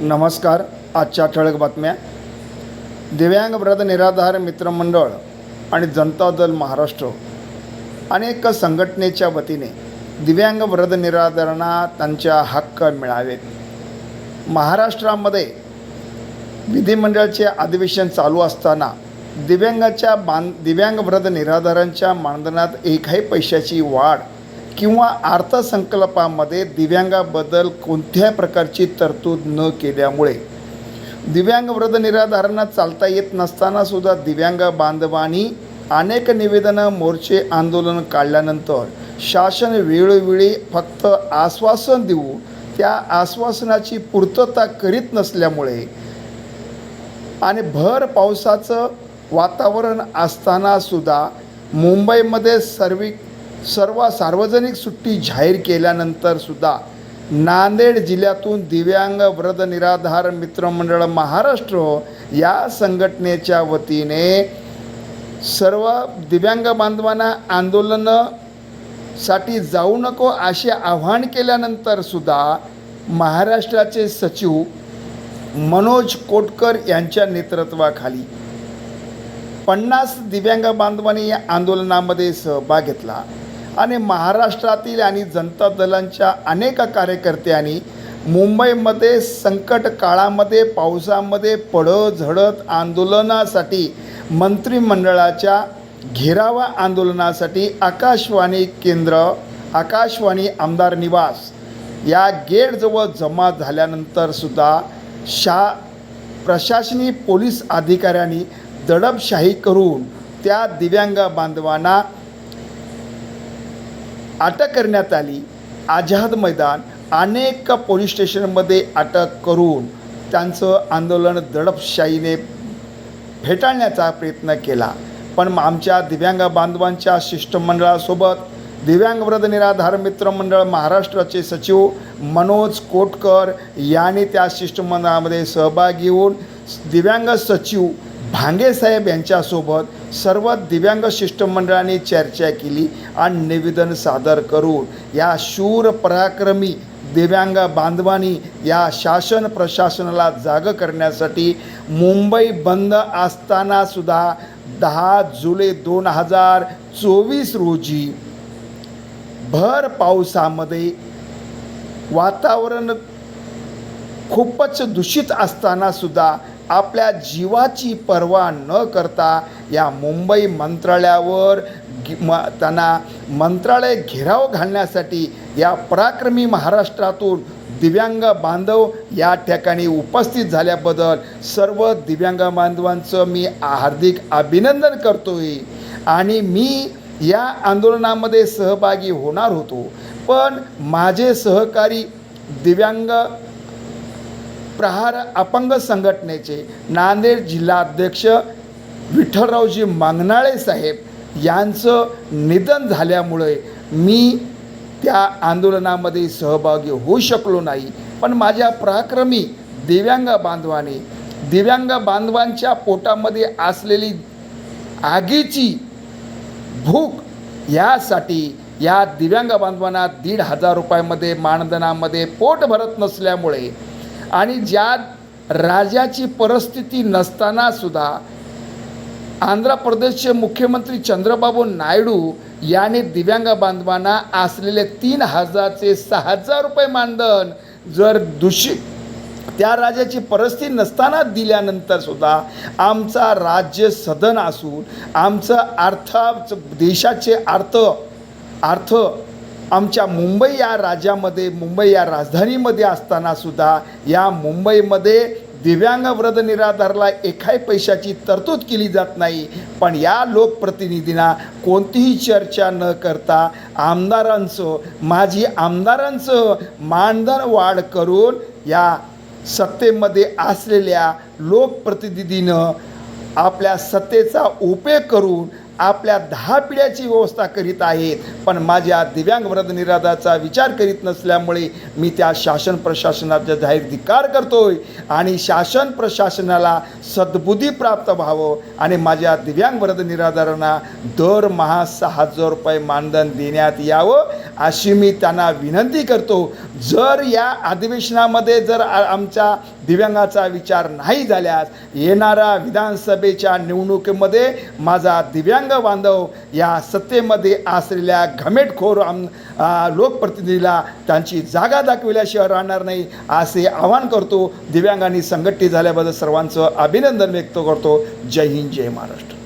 नमस्कार आजच्या ठळक बातम्या. दिव्यांग व्रत निराधार मित्रमंडळ आणि जनता दल महाराष्ट्र अनेक संघटनेच्या वतीने दिव्यांग व्रत निराधारांना त्यांच्या हक्क मिळावेत. महाराष्ट्रामध्ये विधिमंडळाचे अधिवेशन चालू असताना दिव्यांगाच्या मान दिव्यांग व्रत निराधारांच्या मानधनात एकही पैशाची वाढ किंवा अर्थसंकल्पामध्ये दिव्यांगाबद्दल कोणत्याही प्रकारची तरतूद न केल्यामुळे. दिव्यांग वृद्ध निराधारांना चालता येत नसताना सुद्धा दिव्यांग बांधवांनी अनेक निवेदनं मोर्चे आंदोलन काढल्यानंतर शासन वेळोवेळी फक्त आश्वासन देऊ त्या आश्वासनाची पूर्तता करीत नसल्यामुळे आणि भर पावसाचं वातावरण असताना सुद्धा मुंबईमध्ये सर्वी सर्व सार्वजनिक सुट्टी जाहीर केल्यानंतरसुद्धा नांदेड जिल्ह्यातून दिव्यांग व्रत निराधार मित्रमंडळ महाराष्ट्र या संघटनेच्या वतीने सर्व दिव्यांग बांधवांना आंदोलनासाठी जाऊ नको असे आव्हान केल्यानंतरसुद्धा महाराष्ट्राचे सचिव मनोज कोटकर यांच्या नेतृत्वाखाली पन्नास दिव्यांग बांधवांनी या आंदोलनामध्ये सहभाग घेतला. आणि महाराष्ट्रातील आणि जनता दलांच्या अनेक कार्यकर्त्यांनी मुंबईमध्ये संकट काळामध्ये पावसामध्ये पडत झडत आंदोलनासाठी मंत्रिमंडळाच्या घेरावा आंदोलनासाठी आकाशवाणी केंद्र आकाशवाणी आमदार निवास या गेटजवळ जमा झाल्यानंतर सुद्धा शा प्रशासनी पोलीस अधिकाऱ्यांनी दडपशाही करून त्या दिव्यांग बांधवांना अटक करण्यात आली. आझाद मैदान अनेक पोलीस स्टेशनमध्ये अटक करून त्यांचं आंदोलन दडपशाहीने फेटाळण्याचा प्रयत्न केला. पण आमच्या दिव्यांग बांधवांच्या शिष्टमंडळासोबत दिव्यांग व्रत निराधार मित्रमंडळ महाराष्ट्राचे सचिव मनोज कोटकर यांनी त्या शिष्टमंडळामध्ये सहभागी घेऊन दिव्यांग सचिव भांगेसाहेब यांच्यासोबत सर्व दिव्यांग शिष्टमंडळाने चर्चा केली आणि निवेदन सादर करून या शूर पराक्रमी दिव्यांग बांधवांनी या शासन प्रशासनाला जाग करण्यासाठी मुंबई बंद असताना सुद्धा दहा जुलै दोन हजार चोवीस रोजी भर पावसामध्ये वातावरण खूपच दूषित असतानासुद्धा आपल्या जीवाची पर्वा न करता या मुंबई मंत्रालयावर म त्यांना मंत्रालय घेराव घालण्यासाठी या पराक्रमी महाराष्ट्रातून दिव्यांग बांधव या ठिकाणी उपस्थित झाल्याबद्दल सर्व दिव्यांग बांधवांचं मी हार्दिक अभिनंदन करतोय. आणि मी या आंदोलनामध्ये सहभागी होणार होतो. पण माझे सहकारी दिव्यांग प्रहार अपंग संघटनेचे नांदेड जिल्हाध्यक्ष विठ्ठलरावजी मांगनाळे साहेब यांचं निधन झाल्यामुळे मी त्या आंदोलनामध्ये सहभागी होऊ शकलो नाही. पण माझ्या पराक्रमी दिव्यांग बांधवाने दिव्यांग बांधवांच्या पोटामध्ये असलेली आगीची भूक यासाठी या दिव्यांग बांधवांना दीड हजार रुपयामध्ये मानधनामध्ये पोट भरत नसल्यामुळे आणि ज्या राजाची परिस्थिती नसताना सुद्धा आंध्र प्रदेशचे मुख्यमंत्री चंद्रबाबू नायडू याने दिव्यांग बांधवांना असलेले तीन हजारचे सहा हजार रुपये मानधन जर दूषित त्या राजाची परिस्थिती नसताना दिल्यानंतर सुद्धा आमचा राज्य सदन असून आमचं अर्थ देशाचे अर्थ अर्थ आमच्या मुंबई या राज्यामध्ये मुंबई या राजधानीमध्ये असताना सुद्धा या मुंबईमध्ये दिव्यांग व्रत निराधारला एकाही पैशाची तरतूद केली जात नाही. पण या लोकप्रतिनिधींना कोणतीही चर्चा न करता आमदारांचं माजी आमदारांचं मानधन वाढ करून या सत्तेमध्ये असलेल्या लोकप्रतिनिधीनं आपल्या सत्तेचा उपयोग करून आपल्या दहा पिढ्याची व्यवस्था करीत आहेत. पण माझ्या दिव्यांग व्रत निराधाचा विचार करीत नसल्यामुळे मी त्या शासन प्रशासनाचा जाहीर धिकार करतोय. आणि शासन प्रशासनाला सद्बुद्धी प्राप्त व्हावं आणि माझ्या दिव्यांग व्रत निराधारांना दरमहा सहा हजार रुपये मानधन देण्यात यावं. अशी मी त्यांना विनंती करतो जर या अधिवेशनामध्ये जर आमच्या दिव्यांगाचा विचार नाही झाल्यास येणाऱ्या विधानसभेच्या निवडणुकीमध्ये माझा दिव्यांग बांधव या सत्तेमध्ये असलेल्या घमेटखोर आम लोकप्रतिनिधीला त्यांची जागा दाखविल्याशिवाय राहणार नाही असे आवाहन करतो. दिव्यांगांनी संघटित झाल्याबद्दल सर्वांचं अभिनंदन व्यक्त करतो. जय हिंद जय महाराष्ट्र.